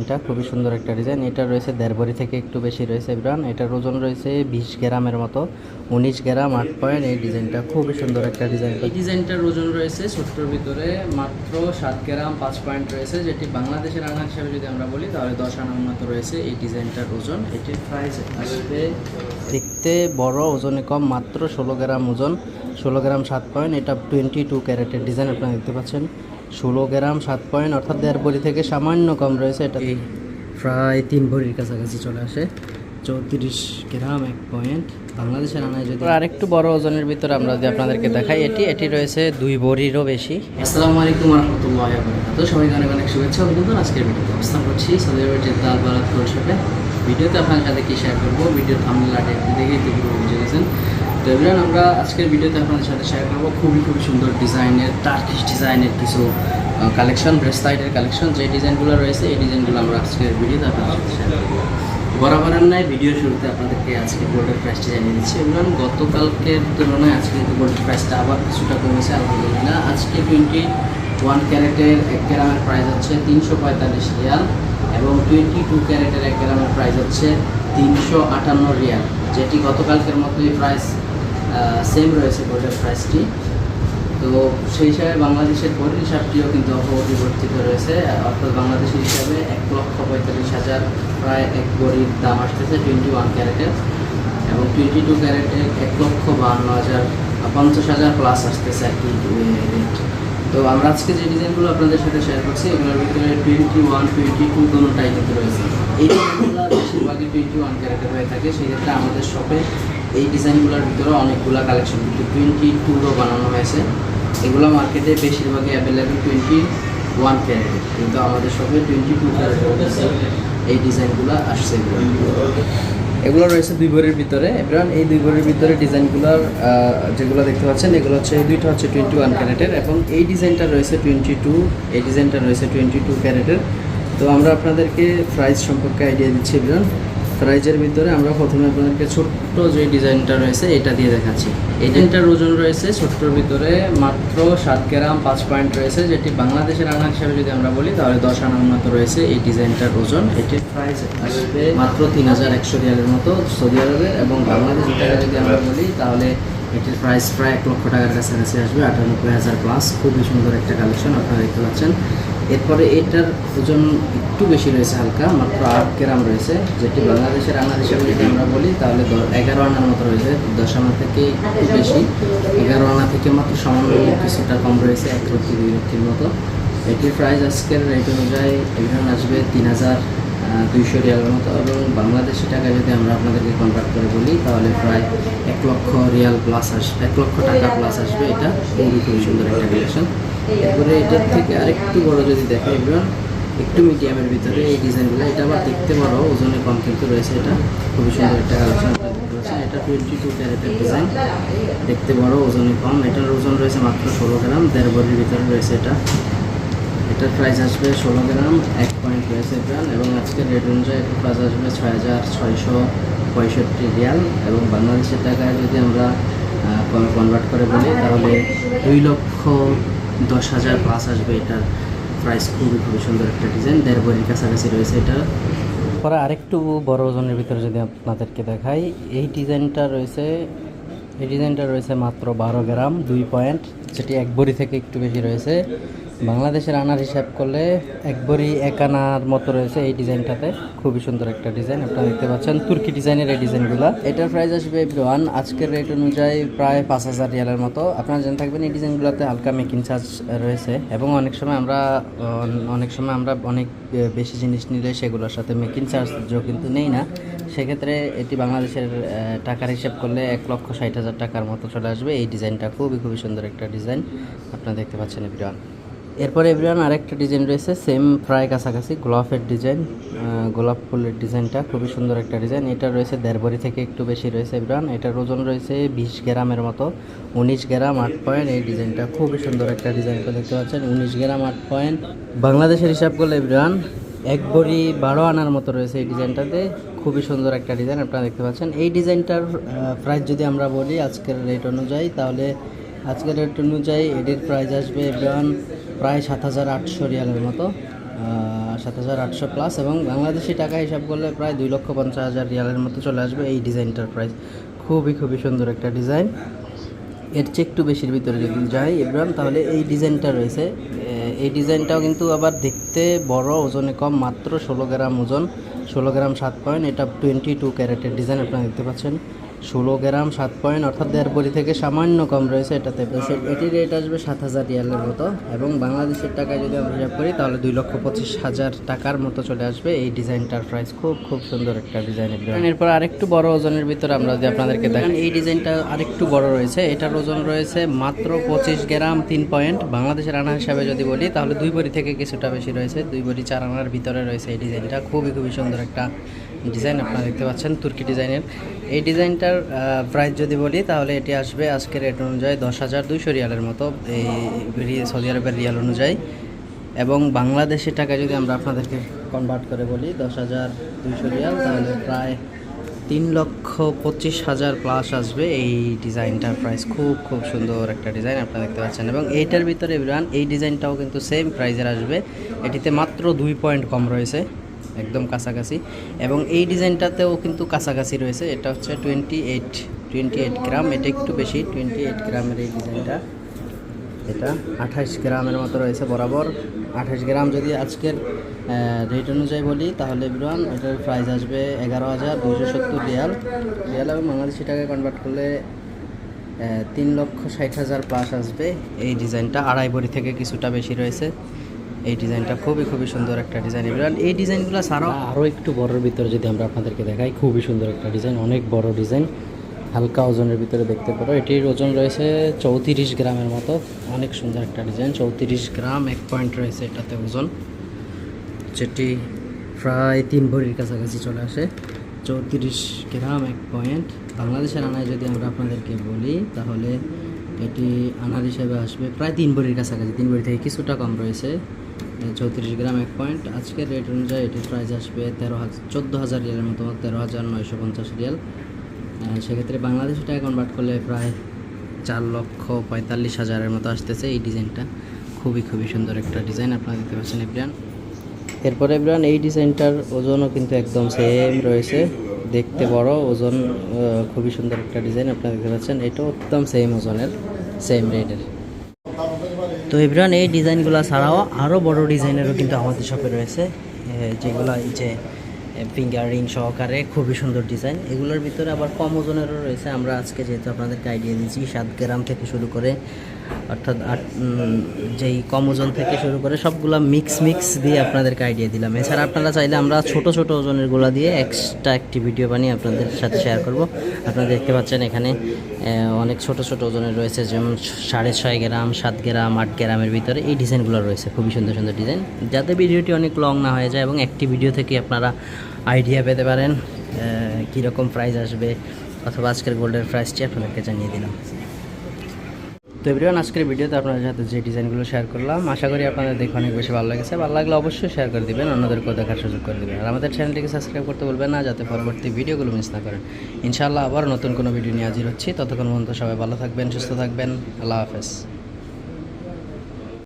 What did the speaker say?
ডিজাইনটা খুবই সুন্দর একটা ডিজাইন এটা রয়েছে দেড়বরি থেকে একটু বেশি রয়েছে ব্রান এটার ওজন রয়েছে বিশ গ্রামের মতো, উনিশ গ্রাম আট পয়েন্ট এই ডিজাইনটা খুবই সুন্দর একটা ডিজাইন এই ডিজাইনটার ওজন রয়েছে ছোট্টর ভিতরে, মাত্র সাত গ্রাম পাঁচ পয়েন্ট রয়েছে। যেটি বাংলাদেশের আনা হিসাবে যদি আমরা বলি, তাহলে দশ আনার মতো রয়েছে এই ডিজাইনটার ওজন। এটির প্রাইস আসবে দেখতে বড়, ওজনে কম, মাত্র ষোলো গ্রাম ওজন, ষোলো গ্রাম সাত পয়েন্ট এটা টোয়েন্টি টু ক্যারেটের ডিজাইন আপনারা দেখতে পাচ্ছেন। ষোলো গ্রাম সাত পয়েন্ট অর্থাৎ দেড় ভরি থেকে সামান্য কম রয়েছে এটা প্রায় তিন ভরির কাছাকাছি চলে আসে চৌত্রিশ গ্রাম এক পয়েন্ট বাংলাদেশের আনায় যদি আরেকটু বড় ওজনের ভিতরে আমরা যদি আপনাদেরকে দেখাই এটি এটি রয়েছে দুই ভরিরও বেশি আসসালামু আলাইকুম রহমতুল্লাহ তো সবাইকে অনেক অনেক শুভেচ্ছা অভিনন্দন আজকের ভিডিওতে অবস্থান করছি সৌদি আরবের জেদ্দা আল বারাত শপে ভিডিওতে আপনার সাথে কি শেয়ার করব ভিডিও থামলা একটু দেখে একটু বুঝে গেছেন তো এবার আমরা আজকের ভিডিওতে আপনাদের সাথে শেয়ার করব খুবই খুবই সুন্দর ডিজাইনের টার্কিশ ডিজাইনের কিছু কালেকশন ব্রেসলাইটের কালেকশন যে ডিজাইনগুলো রয়েছে, এই ডিজাইনগুলো আমরা আজকের ভিডিওতে আপনাদের সাথে শেয়ার করব। বরাবরের নাই, ভিডিও শুরুতে আপনাদেরকে আজকে গোল্ডের প্রাইসটা জানিয়ে দিচ্ছি। এবং গতকালকের তুলনায় আজকে কিন্তু গোল্ডের প্রাইসটা আবার কিছুটা কমেছে, আলহামদুলিল্লাহ। আজকে টোয়েন্টি ওয়ান ক্যারেটের এক গ্রামের প্রাইস হচ্ছে তিনশো পঁয়তাল্লিশ রিয়াল এবং টোয়েন্টি টু ক্যারেটের এক গ্রামের প্রাইস হচ্ছে তিনশো আটান্ন রিয়াল। যেটি গতকালকের মতোই প্রাইস সেম রয়েছে গোল্ডের প্রাইসটি তো সেই হিসাবে বাংলাদেশের ভোট হিসাবটিও কিন্তু অপরিবর্তিত রয়েছে। অর্থাৎ বাংলাদেশের হিসাবে এক লক্ষ পঁয়তাল্লিশ হাজার প্রায় এক গড়ির দাম আসতেছে টোয়েন্টি ওয়ান ক্যারেটের এবং টোয়েন্টি টু ক্যারেটের এক লক্ষ বাহান্ন হাজার পঞ্চাশ হাজার প্লাস আসতেছে আর কি রেট তো আমরা আজকে যে ডিজাইনগুলো আপনাদের সাথে শেয়ার করছি, এগুলোর ভিতরে টোয়েন্টি ওয়ান টোয়েন্টি টু দোনোটাই কিন্তু রয়েছে। এই ডিজাইনগুলো বেশিরভাগই টোয়েন্টি ওয়ান ক্যারেটের হয়ে থাকে। সেক্ষেত্রে আমাদের শপে এই ডিজাইনগুলোর ভিতরে অনেকগুলো কালেকশন কিন্তু টোয়েন্টি টুরও বানানো হয়েছে। এগুলো মার্কেটে বেশিরভাগই অ্যাভেলেবেল টোয়েন্টি ওয়ান ক্যারেটের কিন্তু আমাদের শপে টোয়েন্টি টু এই ডিজাইনগুলো আসছে এগুলো। রয়েছে দুই ভরির ভিতরে। এবার এই দুই ভরির ভিতরে ডিজাইনগুলোর যেগুলো দেখতে পাচ্ছেন, এগুলো হচ্ছে এই দুইটা হচ্ছে টোয়েন্টি ওয়ান ক্যারেটের এবং এই ডিজাইনটা রয়েছে টোয়েন্টি টু এই ডিজাইনটা রয়েছে টোয়েন্টি টু ক্যারেটের তো আমরা আপনাদেরকে প্রাইস সম্পর্কে আইডিয়া দিচ্ছি, এবার প্রাইজের ভিতরে আমরা প্রথমে আপনাদেরকে ছোট্ট যে ডিজাইনটা রয়েছে, এটা দিয়ে দেখাচ্ছি। এই ডিজাইনটার ওজন রয়েছে ছোট্টর ভিতরে মাত্র সাত গ্রাম, পাঁচ পয়েন্ট রয়েছে, যেটি বাংলাদেশের আনা হিসাবে যদি আমরা বলি, তাহলে দশ আনার মতো রয়েছে এই ডিজাইনটার ওজন। এটির প্রাইস আসবে মাত্র তিন হাজার একশো রিয়ালের মতো সৌদি আরবে এবং বাংলাদেশের টাকা যদি আমরা বলি, তাহলে এটির প্রাইস প্রায় এক লক্ষ টাকার কাছাকাছি আসবে, আটানব্বই হাজার প্লাস খুবই সুন্দর একটা কালেকশন আপনারা দেখতে পাচ্ছেন। এরপরে এটার ওজন একটু বেশি রয়েছে হালকা, মাত্র আট গ্রাম রয়েছে। যেটি বাংলাদেশের আনার হিসাবে যদি আমরা বলি, তাহলে এগারো আনার মতো রয়েছে। দশ আনা থেকে একটু বেশি। এগারো আনা থেকে মাত্র সামান্য কিছুটা কম রয়েছে, এক লক্ষ দুই লক্ষের মতো। এটির প্রাইস আজকের রেট অনুযায়ী এখানে আসবে তিন হাজার দুইশো রিয়ালের মতো। এবং বাংলাদেশি টাকায় যদি আমরা আপনাদেরকে কনভার্ট করে বলি, তাহলে প্রায় এক লক্ষ রিয়াল প্লাস আসবে এক লক্ষ টাকা প্লাস আসবে এটা। খুবই খুবই সুন্দর একটা কালেকশন এরপরে এটার থেকে আরেকটু বড় যদি দেখে এবার একটু মিডিয়ামের ভিতরে এই ডিজাইনগুলো, এটা আবার দেখতে বড় ওজনে কম কিন্তু রয়েছে এটা। খুবই সুন্দর একটা কালেকশন এটা টোয়েন্টি টু ক্যারেটের ডিজাইন। দেখতে বড় ওজনে কম। এটার ওজন রয়েছে মাত্র ষোলো গ্রাম, দেড় বডির ভিতরে রয়েছে এটা। এটার প্রাইস আসবে ষোলো গ্রাম, এক পয়েন্ট রয়েছে গ্রাম এবং আজকের রেট অনুযায়ী এটার প্রাইস আসবে ছয় হাজার ছয়শো পঁয়ষট্টি রিয়াল। এবং বাংলাদেশের টাকায় যদি আমরা কনভার্ট করে বলি, তাহলে দুই লক্ষ দশ হাজার প্লাস আসবে এটার প্রাইস খুবই খুবই সুন্দর একটা ডিজাইন দেড় বড়ির কাছাকাছি রয়েছে এটা। পরে আরেকটু বড় ওজনের ভিতরে যদি আপনাদেরকে দেখাই, এই ডিজাইনটা রয়েছে, এই ডিজাইনটা রয়েছে মাত্র বারো গ্রাম, দুই পয়েন্ট যেটি এক বড়ি থেকে একটু বেশি রয়েছে। বাংলাদেশের আনার হিসাব করলে এক বড়ি এক আনার মতো রয়েছে এই ডিজাইনটাতে। খুবই সুন্দর একটা ডিজাইন আপনারা দেখতে পাচ্ছেন, তুর্কি ডিজাইনের এই ডিজাইনগুলো। এটার প্রাইস আসবে ওয়ান আজকের রেট অনুযায়ী প্রায় পাঁচ হাজার রিয়ালের মতো। আপনারা জেনে থাকবেন এই ডিজাইনগুলোতে হালকা মেকিং চার্জ রয়েছে এবং অনেক সময় আমরা অনেক সময় আমরা অনেক বেশি জিনিস নিলে সেগুলোর সাথে মেকিং চার্জও কিন্তু নেই না। সেক্ষেত্রে এটি বাংলাদেশের টাকার হিসাব করলে এক লক্ষ ষাট হাজার টাকার মতো চলে আসবে। এই ডিজাইনটা খুবই খুবই সুন্দর একটা ডিজাইন। আপনারা দেখতে পাচ্ছেন এভরিওয়ান এরপরে এভরিওয়ান আরেকটা ডিজাইন রয়েছে, সেম প্রায় কাছাকাছি, গোলাপের ডিজাইন গোলাপ ফুলের ডিজাইনটা, খুবই সুন্দর একটা ডিজাইন। এটা রয়েছে দেড়বরি থেকে একটু বেশি রয়েছে এভরিওয়ান। এটার ওজন রয়েছে বিশ গ্রামের মতো, উনিশ গ্রাম আট পয়েন্ট এই ডিজাইনটা খুবই সুন্দর একটা ডিজাইন দেখতে পাচ্ছেন, উনিশ গ্রাম আট পয়েন্ট বাংলাদেশের হিসাব করলে এভরিওয়ান এক বড়ি বারো আনার মতো রয়েছে এই ডিজাইনটাতে, খুবই সুন্দর একটা ডিজাইন আপনারা দেখতে পাচ্ছেন। এই ডিজাইনটার প্রাইস যদি আমরা বলি আজকের রেট অনুযায়ী, তাহলে আজকের রেট অনুযায়ী এটির প্রাইস আসবে এভরিওয়ান প্রায় সাত হাজার আটশো রিয়ালের মতো সাত হাজার আটশো প্লাস এবং বাংলাদেশি টাকা হিসাব করলে প্রায় দুই লক্ষ পঞ্চাশ হাজার রিয়ালের মতো চলে আসবে এই ডিজাইনটার প্রাইস খুবই খুবই সুন্দর একটা ডিজাইন। এর চেয়ে একটু বেশির ভিতরে যদি যাই ইব্রাহিম তাহলে এই ডিজাইনটা রয়েছে। এই ডিজাইনটাও কিন্তু আবার দেখতে বড়, ওজনে কম, মাত্র ষোলো গ্রাম ওজন, ষোলো গ্রাম সাত পয়েন্ট এটা টোয়েন্টি টু ক্যারেটের ডিজাইন আপনারা দেখতে পাচ্ছেন। ষোলো গ্রাম সাত পয়েন্ট, অর্থাৎ দেড় বড়ি থেকে সামান্য কম রয়েছে এটাতে। এটির রেট আসবে সাত হাজার রিয়ালের মতো এবং বাংলাদেশের টাকায় যদি আমরা হিসাব করি, তাহলে দুই লক্ষ পঁচিশ হাজার টাকার মতো চলে আসবে এই ডিজাইনটার প্রাইস খুব খুব সুন্দর একটা ডিজাইন এরপর আরেকটু বড় ওজনের ভিতরে আমরা যদি আপনাদেরকে দেখেন এই ডিজাইনটা আরেকটু বড় রয়েছে। এটার ওজন রয়েছে মাত্র পঁচিশ গ্রাম তিন পয়েন্ট। বাংলাদেশের আনা হিসাবে যদি বলি, তাহলে দুই বড়ি থেকে কিছুটা বেশি রয়েছে। দুই বড়ি চার আনার ভিতরে রয়েছে এই ডিজাইনটা খুবই খুবই সুন্দর একটা ডিজাইন আপনারা দেখতে পাচ্ছেন, তুর্কি ডিজাইনের এই ডিজাইনটার প্রাইস যদি বলি, তাহলে এটি আসবে আজকের রেট অনুযায়ী দশ হাজার দুইশো রিয়ালের মতো। এই সৌদি আরবের রিয়াল অনুযায়ী। এবং বাংলাদেশের টাকা যদি আমরা আপনাদেরকে কনভার্ট করে বলি দশ হাজার দুইশো রিয়াল, তাহলে প্রায় তিন লক্ষ পঁচিশ হাজার প্লাস আসবে এই ডিজাইনটার প্রাইস খুব খুব সুন্দর একটা ডিজাইন আপনারা দেখতে পাচ্ছেন। এবং এইটার ভিতরে বিরান এই ডিজাইনটাও কিন্তু সেম প্রাইজের আসবে। এটিতে মাত্র দুই পয়েন্ট কম রয়েছে। একদম কাছাকাছি। এবং এই ডিজাইনটাতেও কিন্তু কাছাকাছি রয়েছে। এটা হচ্ছে twenty eight twenty eight gram এটা একটু বেশি টোয়েন্টি এইট গ্রামের এই ডিজাইনটা। এটা আঠাশ গ্রামের মতো রয়েছে বরাবর। আঠাশ গ্রাম যদি আজকের রেট অনুযায়ী বলি, তাহলে বিরান এটার প্রাইস আসবে এগারো হাজার দুশো সত্তর রিয়াল। রিয়াল এবং বাংলাদেশি টাকায় কনভার্ট করলে তিন লক্ষ ষাট হাজার প্লাস আসবে। এই ডিজাইনটা আড়াই বড়ি থেকে কিছুটা বেশি রয়েছে। এই ডিজাইনটা খুবই খুবই সুন্দর একটা ডিজাইন। এবার এই ডিজাইনগুলো ছাড়াও আরও একটু বড়োর ভিতরে যদি আমরা আপনাদেরকে দেখাই, খুবই সুন্দর একটা ডিজাইন, অনেক বড় ডিজাইন। হালকা ওজনের ভিতরে দেখতে পারো। এটির ওজন রয়েছে চৌত্রিশ গ্রামের মতো। অনেক সুন্দর একটা ডিজাইন, চৌত্রিশ গ্রাম, এক পয়েন্ট রয়েছে এটাতে ওজন। যেটি প্রায় তিন ভরির কাছাকাছি চলে আসে। চৌত্রিশ গ্রাম, এক পয়েন্ট বাংলাদেশের আনায় যদি আমরা আপনাদেরকে বলি, তাহলে এটি আনার হিসেবে আসবে প্রায় তিন ভরির কাছাকাছি। তিন ভরি থেকে কিছুটা কম রয়েছে। চৌত্রিশ গ্রাম এক পয়েন্ট আজকের রেট অনুযায়ী এটির প্রাইস আসবে তেরো হাজার চোদ্দ হাজার রিয়ালের মতো তেরো হাজার নয়শো পঞ্চাশ রিয়াল। সেক্ষেত্রে বাংলাদেশি টাকা কনভার্ট করলে প্রায় চার লক্ষ পঁয়তাল্লিশ হাজারের মতো আসতেছে এই ডিজাইনটা খুবই খুবই সুন্দর একটা ডিজাইন আপনারা দেখতে পাচ্ছেন এব্রিয়ান এরপরে এব্রিয়ান এই ডিজাইনটার ওজনও কিন্তু একদম সেম রয়েছে। দেখতে বড়, ওজন খুবই সুন্দর একটা ডিজাইন আপনারা দেখতে পাচ্ছেন। এটাও একদম সেম ওজনের সেম রেটের তো এভরিওয়ান এই ডিজাইনগুলো ছাড়াও আরও বড় ডিজাইনেরও কিন্তু আমাদের শপে রয়েছে যেগুলো এই যে ফিঙ্গার সহকারে খুবই সুন্দর ডিজাইন এগুলোর ভিতরে আবার কম ওজনেরও রয়েছে। আমরা আজকে যেহেতু আপনাদেরকে আইডিয়া দিচ্ছি সাত গ্রাম থেকে শুরু করে, অর্থাৎ আট যেই কম ওজন থেকে শুরু করে সবগুলো মিক্স মিক্স দিয়ে আপনাদেরকে আইডিয়া দিলাম। এছাড়া আপনারা চাইলে আমরা ছোট ছোট ওজনেরগুলা দিয়ে এক্সট্রা একটি ভিডিও বানিয়ে আপনাদের সাথে শেয়ার করব। আপনারা দেখতে পাচ্ছেন এখানে অনেক ছোট ছোট ওজনের রয়েছে, যেমন সাড়ে ছয় গ্রাম, সাত গ্রাম, আট গ্রামের ভিতরে এই ডিজাইনগুলো রয়েছে। খুবই সুন্দর সুন্দর ডিজাইন যাতে ভিডিওটি অনেক লং না হয়ে যায় এবং একটি ভিডিও থেকে আপনারা আইডিয়া পেতে পারেন কীরকম প্রাইস আসবে, অথবা আজকের গোল্ডের প্রাইসটি আপনাদেরকে জানিয়ে দিলাম। তো এভরিওয়ান আজকের ভিডিওতে আপনাদের সাথে যে ডিজাইনগুলো শেয়ার করলাম, আশা করি আপনাদের দেখে অনেক বেশি ভালো লেগেছে। ভালো লাগলে অবশ্যই শেয়ার করে দিবেন, অন্যদেরকেও দেখার সুযোগ করে দেবেন। আর আমাদের চ্যানেলটিকে সাবস্ক্রাইব করতে বলবেন না, যাতে পরবর্তী ভিডিওগুলো মিস না করেন। ইনশাআল্লাহ আবার নতুন কোনো ভিডিও নিয়ে হাজির হচ্ছি। ততক্ষণ পর্যন্ত সবাই ভালো থাকবেন, সুস্থ থাকবেন। আল্লাহ হাফেজ।